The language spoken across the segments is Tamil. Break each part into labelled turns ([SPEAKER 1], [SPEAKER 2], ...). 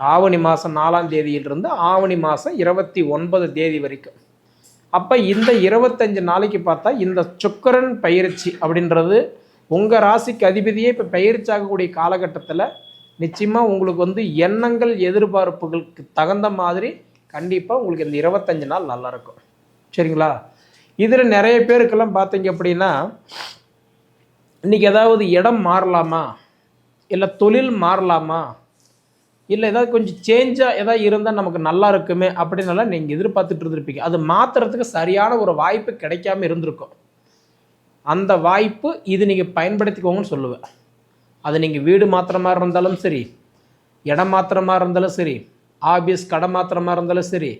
[SPEAKER 1] ஆவணி மாதம் நாலாம் தேதியிலிருந்து ஆவணி மாதம் இருபத்தி ஒன்பது தேதி வரைக்கும். அப்போ இந்த இருபத்தஞ்சு நாளைக்கு பார்த்தா இந்த சுக்கரன் பயிற்சி அப்படின்றது உங்கள் ராசிக்கு அதிபதியே இப்போ பயிற்சி ஆகக்கூடிய காலகட்டத்தில் நிச்சயமாக உங்களுக்கு வந்து எண்ணங்கள் எதிர்பார்ப்புகளுக்கு தகுந்த மாதிரி கண்டிப்பாக உங்களுக்கு இந்த இருபத்தஞ்சு நாள் நல்லா இருக்கும். சரிங்களா? இதில் நிறைய பேருக்கெல்லாம் பார்த்தீங்க அப்படின்னா இன்றைக்கி ஏதாவது இடம் மாறலாமா? இல்லை தொழில் மாறலாமா? இல்லை ஏதாவது கொஞ்சம் சேஞ்சாக ஏதாவது இருந்தால் நமக்கு நல்லா இருக்குமே அப்படின்னலாம் நீங்கள் எதிர்பார்த்துட்டு இருந்திருப்பீங்க. அது மாற்றுறதுக்கு சரியான ஒரு வாய்ப்பு கிடைக்காம இருந்திருக்கும். அந்த வாய்ப்பு இது நீங்கள் பயன்படுத்திக்கோங்கன்னு சொல்லுவேன். அது நீங்கள் வீடு மாத்திர மாதிரி இருந்தாலும் சரி இடம் மாத்திர மாதிரி இருந்தாலும் சரி ஆபீஸ் கடை மாத்திர மாதிரி இருந்தாலும் சரி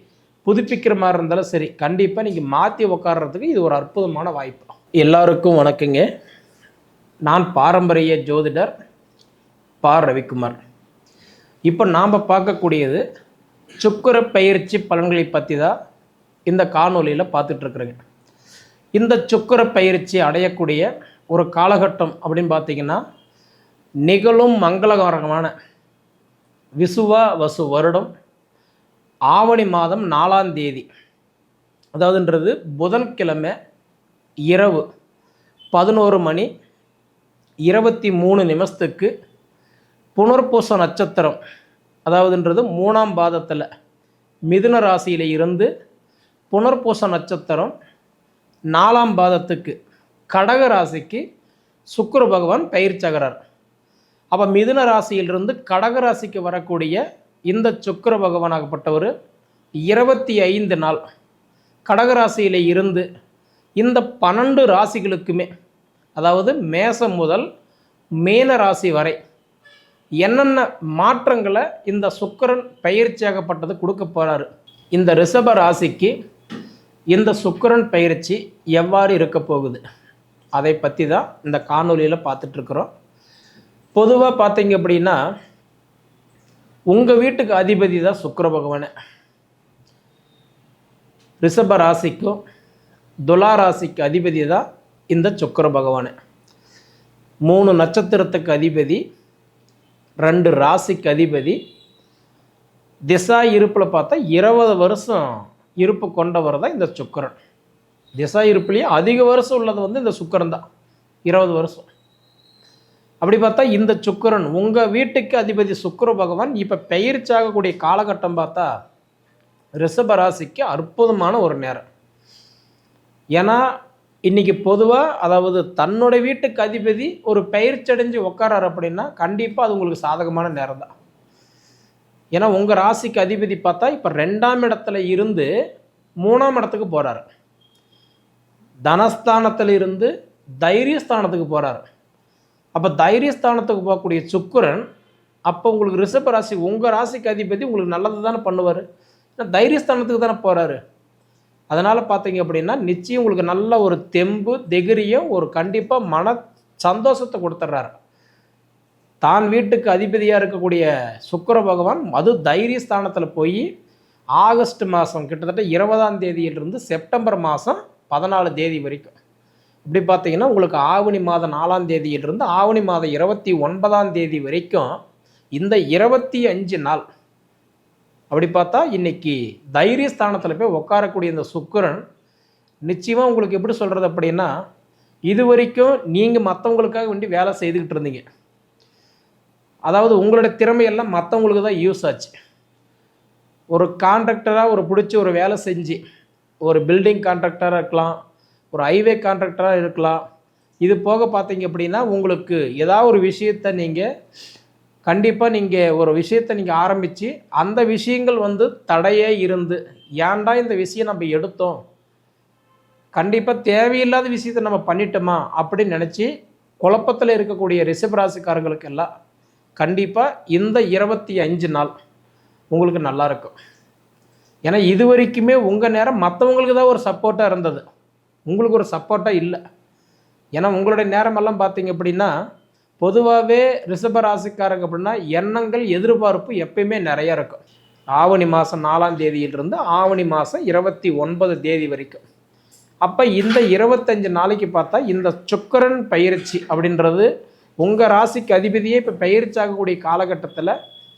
[SPEAKER 1] புதுப்பிக்கிற மாதிரி இருந்தாலும் சரி கண்டிப்பாக நீங்கள் மாற்றி உட்கார்றதுக்கு இது ஒரு அற்புதமான வாய்ப்பு. எல்லாருக்கும் வணக்கங்க. நான் பாரம்பரிய ஜோதிடர் பா. ரவிக்குமார். இப்போ நாம் பார்க்கக்கூடியது சுக்கர பயிற்சி பலன்களை பற்றி தான் இந்த காணொலியில் பார்த்துட்ருக்குறேங்க இந்த சுக்கர பயிற்சி அடையக்கூடிய ஒரு காலகட்டம் அப்படின்னு பார்த்தீங்கன்னா நிகழும் மங்களகரமான விசுவா வசு வருடம் ஆவணி மாதம் நாலாம் தேதி. அதாவதுன்றது புதன்கிழமை இரவு பதினோரு மணி இருபத்தி மூணு நிமிஷத்துக்கு புனர்பூச நட்சத்திரம் அதாவதுன்றது மூணாம் பாதத்தில் மிதுன ராசியில் இருந்து புனர்பூச நட்சத்திரம் நாலாம் பாதத்துக்கு கடக ராசிக்கு சுக்கர பகவான் பயிற்சகரர் அப்போ மிதுன ராசியிலிருந்து கடக ராசிக்கு வரக்கூடிய இந்த சுக்கர பகவானாகப்பட்டவர் இருபத்தி ஐந்து நாள். கடகராசியில் இருந்து இந்த பன்னெண்டு ராசிகளுக்குமே அதாவது மேசம் முதல் மீன ராசி வரை என்னென்ன மாற்றங்களை இந்த சுக்கரன் பயிற்சியாகப்பட்டது கொடுக்க போகிறாரு இந்த ரிஷப ராசிக்கு இந்த சுக்கரன் பயிற்சி எவ்வாறு இருக்க போகுது? அதை பற்றி தான் இந்த காணொலியில் பார்த்துட்ருக்குறோம் பொதுவாக பார்த்தீங்க அப்படின்னா உங்கள் வீட்டுக்கு அதிபதி தான் சுக்கர பகவானே. ரிஷப ராசிக்கும் துலா ராசிக்கு அதிபதி தான் இந்த சுக்கர பகவானே. மூணு நட்சத்திரத்துக்கு அதிபதி ரெண்டு ராசிக்கு அதிபதி. திசா இருப்பில் பார்த்தா இருபது வருஷம் இருப்பு கொண்டவர் தான் இந்த சுக்கிரன். திசா இருப்புலேயே அதிக வருஷம் உள்ளது வந்து இந்த சுக்கிரன் தான். இருபது வருஷம். அப்படி பார்த்தா இந்த சுக்கிரன் உங்கள் வீட்டுக்கு அதிபதி சுக்கர பகவான் இப்போ பயிற்சியாகக்கூடிய காலகட்டம் பார்த்தா ரிஷப ராசிக்கு அற்புதமான ஒரு நேரம். ஏன்னா இன்றைக்கி பொதுவாக அதாவது தன்னுடைய வீட்டுக்கு அதிபதி ஒரு பயிற்சடைஞ்சு உட்காராரு அப்படின்னா கண்டிப்பாக அது உங்களுக்கு சாதகமான நேரம் தான் ஏன்னா உங்கள் ராசிக்கு அதிபதி பார்த்தா இப்போ ரெண்டாம் இடத்துல இருந்து மூணாம் இடத்துக்கு போகிறாரு தனஸ்தானத்தில் இருந்து தைரியஸ்தானத்துக்கு போகிறாரு அப்போ தைரியஸ்தானத்துக்கு போகக்கூடிய சுக்கரன் அப்போ உங்களுக்கு ரிஷப ராசி உங்கள் ராசிக்கு அதிபதி உங்களுக்கு நல்லது தானே பண்ணுவார்? ஏன்னா தைரியஸ்தானத்துக்கு தானே போகிறாரு அதனால் பார்த்தீங்க அப்படின்னா நிச்சயம் உங்களுக்கு நல்ல ஒரு தெம்பு திகிரியும் ஒரு கண்டிப்பாக மன சந்தோஷத்தை கொடுத்துட்றாரு தான் வீட்டுக்கு அதிபதியாக இருக்கக்கூடிய சுக்கர பகவான் அது தைரியஸ்தானத்தில் போய் ஆகஸ்ட் மாதம் கிட்டத்தட்ட இருபதாம் தேதியிலிருந்து செப்டம்பர் மாதம் பதினாலு தேதி வரைக்கும். இப்படி பார்த்தீங்கன்னா உங்களுக்கு ஆவணி மாதம் நாலாம் தேதியிலிருந்து ஆவணி மாதம் இருபத்தி ஒன்பதாம் தேதி வரைக்கும் இந்த இருபத்தி அஞ்சு நாள் அப்படி பார்த்தா இன்னைக்கு தைரியஸ்தானத்தில் போய் உட்காரக்கூடிய இந்த சுக்கரன் நிச்சயமாக உங்களுக்கு எப்படி சொல்கிறது அப்படின்னா இது வரைக்கும் நீங்கள் மற்றவங்களுக்காக வேண்டி வேலை செய்துக்கிட்டு இருந்தீங்க. அதாவது உங்களோட திறமையெல்லாம் மற்றவங்களுக்கு தான் யூஸ் ஆச்சு. ஒரு கான்ட்ராக்டராக ஒரு பிடிச்சி ஒரு வேலை செஞ்சு ஒரு பில்டிங் கான்ட்ராக்டராக இருக்கலாம் ஒரு ஹைவே கான்ட்ராக்டராக இருக்கலாம். இது போக பார்த்தீங்க அப்படின்னா உங்களுக்கு ஏதாவது ஒரு விஷயத்தை நீங்கள் கண்டிப்பாக நீங்கள் ஒரு விஷயத்தை நீங்கள் ஆரம்பித்து அந்த விஷயங்கள் வந்து தடையே இருந்து ஏன்டா இந்த விஷயம் நம்ம எடுத்தோம்? கண்டிப்பாக தேவையில்லாத விஷயத்தை நம்ம பண்ணிட்டோமா? அப்படின்னு நினச்சி குழப்பத்தில் இருக்கக்கூடிய ரிஷபராசிக்காரங்களுக்கெல்லாம் கண்டிப்பாக இந்த இருபத்தி அஞ்சு நாள் உங்களுக்கு நல்லா இருக்கும். ஏன்னா இது வரைக்குமே உங்கள் நேரம் மற்றவங்களுக்கு தான் ஒரு சப்போர்ட்டாக இருந்தது. உங்களுக்கு ஒரு சப்போர்ட்டாக இல்லை. ஏன்னா உங்களுடைய நேரமெல்லாம் பார்த்தீங்க அப்படின்னா பொதுவாகவே ரிஷபராசிக்காரங்க அப்படின்னா எண்ணங்கள் எதிர்பார்ப்பு எப்பயுமே நிறையா இருக்கும். ஆவணி மாதம் நாலாம் தேதியிலிருந்து ஆவணி மாதம் இருபத்தி ஒன்பது தேதி வரைக்கும். அப்போ இந்த இருபத்தஞ்சு நாளைக்கு பார்த்தா இந்த சுக்கரன் பயிற்சி அப்படின்றது உங்கள் ராசிக்கு அதிபதியே இப்போ பயிற்சி ஆகக்கூடிய காலகட்டத்தில்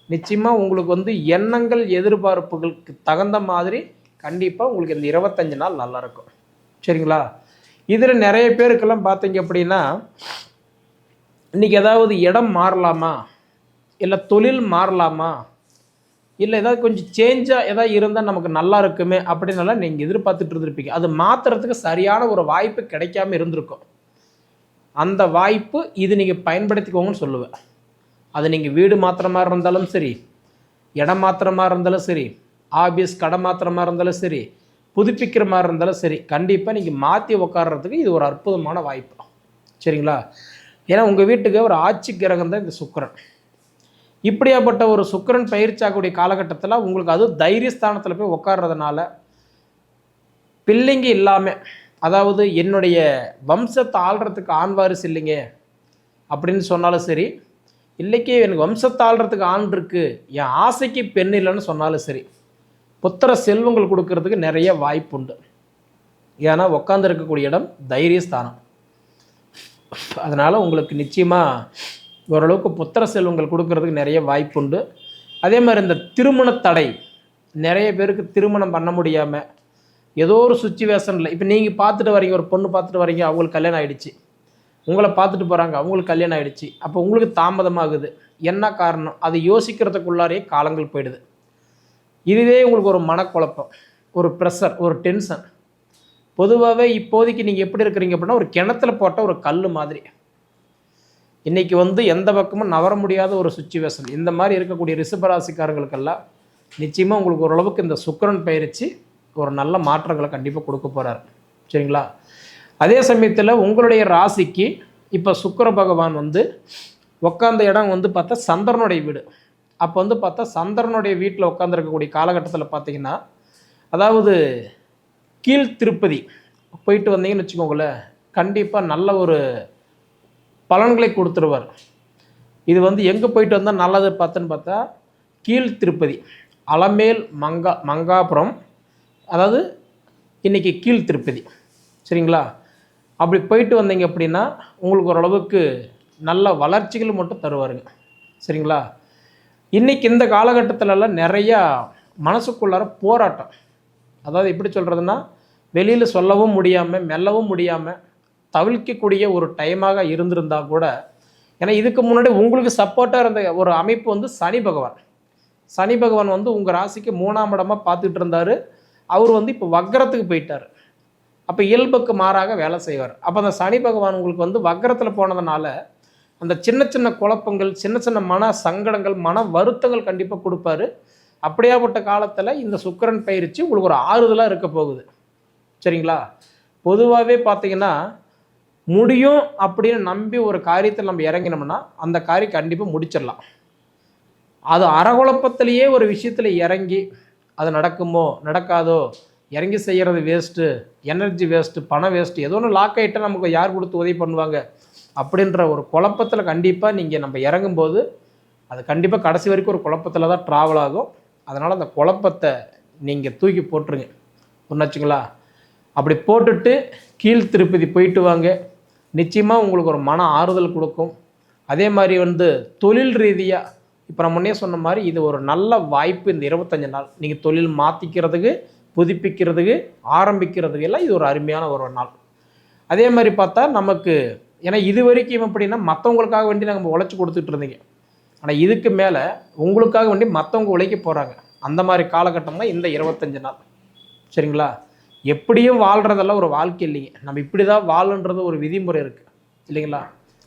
[SPEAKER 1] நிச்சயமாக உங்களுக்கு வந்து எண்ணங்கள் எதிர்பார்ப்புகளுக்கு தகுந்த மாதிரி கண்டிப்பாக உங்களுக்கு இந்த இருபத்தஞ்சு நாள் நல்லாயிருக்கும் சரிங்களா? இதில் நிறைய பேருக்கெல்லாம் பார்த்தீங்க அப்படின்னா இன்றைக்கி ஏதாவது இடம் மாறலாமா? இல்லை தொழில் மாறலாமா? இல்லை ஏதாவது கொஞ்சம் சேஞ்சாக ஏதாவது இருந்தால் நமக்கு நல்லா இருக்குமே அப்படின்னாலாம் நீங்கள் எதிர்பார்த்துட்டு இருந்திருப்பீங்க. அது மாற்றுறதுக்கு சரியான ஒரு வாய்ப்பு கிடைக்காம இருந்திருக்கும். அந்த வாய்ப்பு இது நீங்கள் பயன்படுத்திக்கோங்கன்னு சொல்லுவேன். அது நீங்கள் வீடு மாத்திரமாக மாதிரி இருந்தாலும் சரி இடம் மாத்திரமாக மாதிரி இருந்தாலும் சரி ஆபீஸ் கடை மாத்திரமாக மாதிரி இருந்தாலும் சரி புதுப்பிக்கிற மாதிரி இருந்தாலும் சரி கண்டிப்பாக நீங்கள் மாற்றி உட்கார்றதுக்கு இது ஒரு அற்புதமான வாய்ப்பு. சரிங்களா? ஏன்னா உங்கள் வீட்டுக்கு ஒரு ஆட்சி கிரகம் தான் இந்த சுக்கரன். இப்படியாப்பட்ட ஒரு சுக்கரன் பயிற்சியாகக்கூடிய காலகட்டத்தில் உங்களுக்கு அது தைரியஸ்தானத்தில் போய் உட்கார்றதுனால பிள்ளைங்க இல்லாமல் அதாவது என்னுடைய வம்சத்தை ஆள்றதுக்கு ஆண் வாரிசு இல்லைங்க அப்படின்னு சொன்னாலும் சரி இல்லைக்கு எனக்கு வம்சத்தை ஆள்றதுக்கு ஆண் இருக்குது என் ஆசைக்கு பெண் இல்லைன்னு சொன்னாலும் சரி புத்திர செல்வங்கள் கொடுக்கறதுக்கு நிறைய வாய்ப்பு உண்டு ஏன்னா உட்காந்துருக்கக்கூடிய இடம் தைரியஸ்தானம். அதனால் உங்களுக்கு நிச்சயமாக ஓரளவுக்கு புத்திர செல்வங்கள் கொடுக்கறதுக்கு நிறைய வாய்ப்பு உண்டு. அதே மாதிரி இந்த திருமண தடை நிறைய பேருக்கு திருமணம் பண்ண முடியாமல் ஏதோ ஒரு சுச்சுவேஷனில் இப்போ நீங்கள் பார்த்துட்டு வரீங்க ஒரு பொண்ணு பார்த்துட்டு வரீங்க அவங்களுக்கு கல்யாணம் ஆகிடுச்சு உங்களை பார்த்துட்டு போகிறாங்க அவங்களுக்கு கல்யாணம் ஆகிடுச்சு அப்போ உங்களுக்கு தாமதமாகுது. என்ன காரணம்? அது யோசிக்கிறதுக்குள்ளாரே காலங்கள் போயிடுது. இதுவே உங்களுக்கு ஒரு மனக்குழப்பம் ஒரு ப்ரெஷர் ஒரு டென்ஷன் பொதுவாகவே இப்போதைக்கு நீங்கள் எப்படி இருக்கிறீங்க அப்படின்னா ஒரு கிணத்துல போட்ட ஒரு கல் மாதிரி. இன்றைக்கி வந்து எந்த பக்கமும் நவர முடியாத ஒரு சுச்சுவேஷன். இந்த மாதிரி இருக்கக்கூடிய ரிஷபராசிக்காரங்களுக்கெல்லாம் நிச்சயமாக உங்களுக்கு ஓரளவுக்கு இந்த சுக்கரன் பயிற்சி ஒரு நல்ல மாற்றங்களை கண்டிப்பாக கொடுக்க போகிறார் சரிங்களா? அதே சமயத்தில் உங்களுடைய ராசிக்கு இப்போ சுக்கர பகவான் வந்து உட்காந்த இடம் வந்து பார்த்தா சந்திரனுடைய வீடு. அப்போ வந்து பார்த்தா சந்திரனுடைய வீட்டில் உட்காந்துருக்கக்கூடிய காலகட்டத்தில் பார்த்திங்கன்னா அதாவது கீழ் திருப்பதி. போயிட்டு வந்தீங்கன்னு வச்சுக்கோங்களேன் கண்டிப்பாக நல்ல ஒரு பலன்களை கொடுத்துருவார். இது வந்து எங்கே போயிட்டு வந்தால் நல்லது பார்த்துன்னு பார்த்தா கீழ் திருப்பதி அலமேல் மங்கா மங்காபுரம் அதாவது இன்றைக்கி கீழ் திருப்பதி. சரிங்களா? அப்படி போயிட்டு வந்தீங்க அப்படின்னா உங்களுக்கு ஓரளவுக்கு நல்ல வளர்ச்சிகள் மட்டும் தருவாருங்க. சரிங்களா? இன்றைக்கி இந்த காலகட்டத்திலலாம் நிறையா மனசுக்குள்ளார போராட்டம். அதாவது எப்படி சொல்கிறதுன்னா வெளியில் சொல்லவும் முடியாமல் மெல்லவும் முடியாமல் தவிர்க்கக்கூடிய ஒரு டைமாக இருந்திருந்தா கூட ஏன்னா இதுக்கு முன்னாடி உங்களுக்கு சப்போர்ட்டாக இருந்த ஒரு அமைப்பு வந்து சனி பகவான். சனி பகவான் வந்து உங்கள் ராசிக்கு மூணாம் இடமாக பார்த்துட்டு இருந்தார். அவர் வந்து இப்போ வக்கரத்துக்கு போயிட்டார். அப்போ இயல்புக்கு மாறாக வேலை செய்வார். அப்போ அந்த சனி பகவான் உங்களுக்கு வந்து வக்கரத்தில் போனதுனால அந்த சின்ன சின்ன குழப்பங்கள் சின்ன சின்ன மன சங்கடங்கள் மன வருத்தங்கள் கண்டிப்பாக கொடுப்பாரு. அப்படியாப்பட்ட காலத்தில் இந்த சுக்கிரன் பயிற்சி உங்களுக்கு ஒரு ஆறுதலாக இருக்க போகுது. சரிங்களா? பொதுவாகவே பார்த்தீங்கன்னா முடியும் அப்படின்னு நம்பி ஒரு காரியத்தில் நம்ம இறங்கினோம்னா அந்த காரியம் கண்டிப்பாக முடிச்சிடலாம். அது அறகுழப்பத்திலேயே ஒரு விஷயத்தில் இறங்கி அது நடக்குமோ நடக்காதோ இறங்கி செய்கிறது வேஸ்ட்டு எனர்ஜி வேஸ்ட்டு பணம் வேஸ்ட்டு ஏதோ ஒன்று லாக் ஆகிட்டால் நமக்கு யார் கொடுத்து உதவி பண்ணுவாங்க? அப்படின்ற ஒரு குழப்பத்தில் கண்டிப்பாக நீங்கள் நம்ம இறங்கும்போது அது கண்டிப்பாக கடைசி வரைக்கும் ஒரு குழப்பத்தில் தான் ட்ராவல் ஆகும். அதனால் அந்த குழப்பத்தை நீங்கள் தூக்கி போட்டுருங்க. ஒன்றாச்சுங்களா அப்படி போட்டுட்டு கீழ் திருப்பதி போயிட்டு வாங்க. நிச்சயமாக உங்களுக்கு ஒரு மன ஆறுதல் கொடுக்கும். அதே மாதிரி வந்து தொழில் ரீதியாக இப்போ நான் முன்னே சொன்ன மாதிரி இது ஒரு நல்ல வாய்ப்பு இந்த இருபத்தஞ்சு நாள். நீங்கள் தொழில் மாற்றிக்கிறதுக்கு புதுப்பிக்கிறதுக்கு ஆரம்பிக்கிறதுக்கு எல்லாம் இது ஒரு அருமையான ஒரு நாள். அதே மாதிரி பார்த்தா நமக்கு ஏன்னா இது வரைக்கும் எப்படின்னா மற்றவங்களுக்காக வேண்டி நம்ம உழைச்சி கொடுத்துட்டு இருந்தீங்க. ஆனால் இதுக்கு மேலே உங்களுக்காக வேண்டி மற்றவங்க உழைக்க போகிறாங்க அந்த மாதிரி காலகட்டம் தான் இந்த இருபத்தஞ்சு நாள். சரிங்களா? எப்படியும் வாழ்கிறதெல்லாம் ஒரு வாழ்க்கை இல்லைங்க. நம்ம இப்படி தான் வாழன்றது ஒரு விதிமுறை இருக்குது இல்லைங்களா?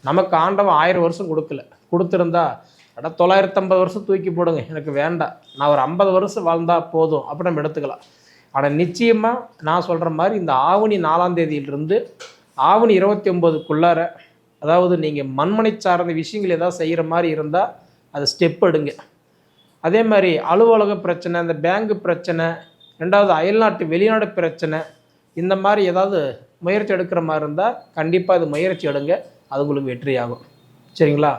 [SPEAKER 1] நமக்கு ஆண்டவன் ஆயிரம் வருஷம் கொடுக்கல. கொடுத்துருந்தா அட தொள்ளாயிரத்தம்பது வருஷம் தூக்கி போடுங்க. எனக்கு வேண்டாம். நான் ஒரு ஐம்பது வருஷம் வாழ்ந்தா போதும். அப்படி நம்ம எடுத்துக்கலாம். ஆனால் நிச்சயமாக நான் சொல்கிற மாதிரி இந்த ஆவணி நாலாம் தேதியிலிருந்து ஆவணி இருபத்தி ஒம்போதுக்குள்ளார அதாவது நீங்கள் மண்மனை சார்ந்த விஷயங்கள் ஏதாவது செய்கிற மாதிரி இருந்தால் அது ஸ்டெப் எடுங்க. அதே மாதிரி அலுவலக பிரச்சனை இந்த பேங்கு பிரச்சனை ரெண்டாவது அயல்நாட்டு வெளிநாடு பிரச்சனை இந்த மாதிரி ஏதாவது முயற்சி எடுக்கிற மாதிரி இருந்தால் கண்டிப்பாக அது முயற்சி எடுங்க. அது உங்களுக்கு வெற்றியாகும். சரிங்களா?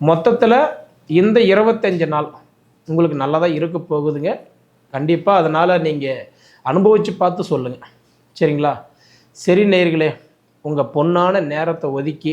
[SPEAKER 1] மொத்தத்தில் இந்த இருபத்தஞ்சு நாள் உங்களுக்கு நல்லதாக இருக்க போகுதுங்க. கண்டிப்பாக அதனால் நீங்கள் அனுபவித்து பார்த்து சொல்லுங்கள் சரிங்களா? சரி நேர்களே உங்கள் பொன்னான நேரத்தை ஒதுக்கி